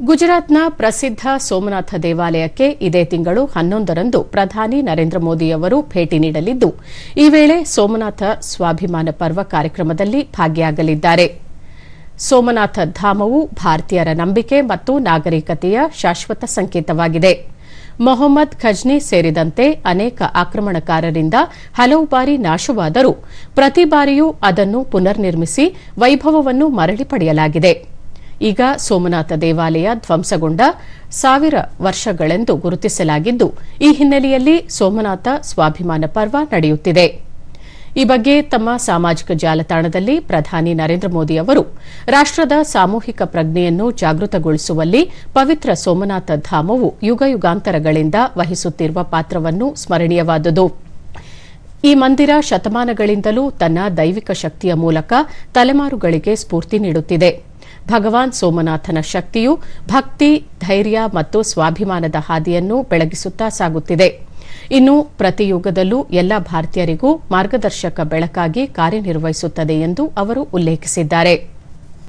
ಗುಜರಾತ್ನ ಪ್ರಸಿದ್ಧ ಸೋಮನಾಥ ದೇವಾಲಯಕ್ಕೆ ಇದೇ ತಿಂಗಳು ಹನ್ನೊಂದರಂದು ಪ್ರಧಾನಿ ನರೇಂದ್ರ ಮೋದಿ ಅವರು ಭೇಟಿ ನೀಡಲಿದ್ದು, ಈ ವೇಳೆ ಸೋಮನಾಥ ಸ್ವಾಭಿಮಾನ ಪರ್ವ ಕಾರ್ಯಕ್ರಮದಲ್ಲಿ ಭಾಗಿಯಾಗಲಿದ್ದಾರೆ. ಸೋಮನಾಥ ಧಾಮವು ಭಾರತೀಯರ ನಂಬಿಕೆ ಮತ್ತು ನಾಗರಿಕತೆಯ ಶಾಶ್ವತ ಸಂಕೇತವಾಗಿದೆ. ಮೊಹಮ್ಮದ್ ಖಜ್ನಿ ಸೇರಿದಂತೆ ಅನೇಕ ಆಕ್ರಮಣಕಾರರಿಂದ ಹಲವು ಬಾರಿ ನಾಶವಾದರೂ ಪ್ರತಿ ಬಾರಿಯೂ ಅದನ್ನು ಪುನರ್ನಿರ್ಮಿಸಿ ವೈಭವವನ್ನು ಮರಳಿ ಪಡೆಯಲಾಗಿದೆ. ಈಗ ಸೋಮನಾಥ ದೇವಾಲಯ ಧ್ವಂಸಗೊಂಡ ಸಾವಿರ ವರ್ಷಗಳೆಂದು ಗುರುತಿಸಲಾಗಿದ್ದು, ಈ ಹಿನ್ನೆಲೆಯಲ್ಲಿ ಸೋಮನಾಥ ಸ್ವಾಭಿಮಾನ ಪರ್ವ ನಡೆಯುತ್ತಿದೆ. ಈ ಬಗ್ಗೆ ತಮ್ಮ ಸಾಮಾಜಿಕ ಜಾಲತಾಣದಲ್ಲಿ ಪ್ರಧಾನಿ ನರೇಂದ್ರ ಮೋದಿ ಅವರು ರಾಷ್ಟದ ಸಾಮೂಹಿಕ ಪ್ರಜ್ಞೆಯನ್ನು ಜಾಗೃತಗೊಳಿಸುವಲ್ಲಿ ಪವಿತ್ರ ಸೋಮನಾಥ ಧಾಮವು ಯುಗಯುಗಾಂತರಗಳಿಂದ ವಹಿಸುತ್ತಿರುವ ಪಾತ್ರವನ್ನು ಸ್ಮರಣೀಯವಾದುದು. ಈ ಮಂದಿರ ಶತಮಾನಗಳಿಂದಲೂ ತನ್ನ ದೈವಿಕ ಶಕ್ತಿಯ ಮೂಲಕ ತಲೆಮಾರುಗಳಿಗೆ ಸ್ಫೂರ್ತಿ ನೀಡುತ್ತಿದೆ. ಭಗವಾನ್ ಸೋಮನಾಥನ ಶಕ್ತಿಯು ಭಕ್ತಿ, ಧೈರ್ಯ ಮತ್ತು ಸ್ವಾಭಿಮಾನದ ಹಾದಿಯನ್ನು ಬೆಳಗಿಸುತ್ತಾ ಸಾಗುತ್ತಿದೆ. ಇನ್ನು ಪ್ರತಿಯುಗದಲ್ಲೂ ಎಲ್ಲ ಭಾರತೀಯರಿಗೂ ಮಾರ್ಗದರ್ಶಕ ಬೆಳಕಾಗಿ ಕಾರ್ಯನಿರ್ವಹಿಸುತ್ತದೆ ಎಂದು ಅವರು ಉಲ್ಲೇಖಿಸಿದ್ದಾರೆ.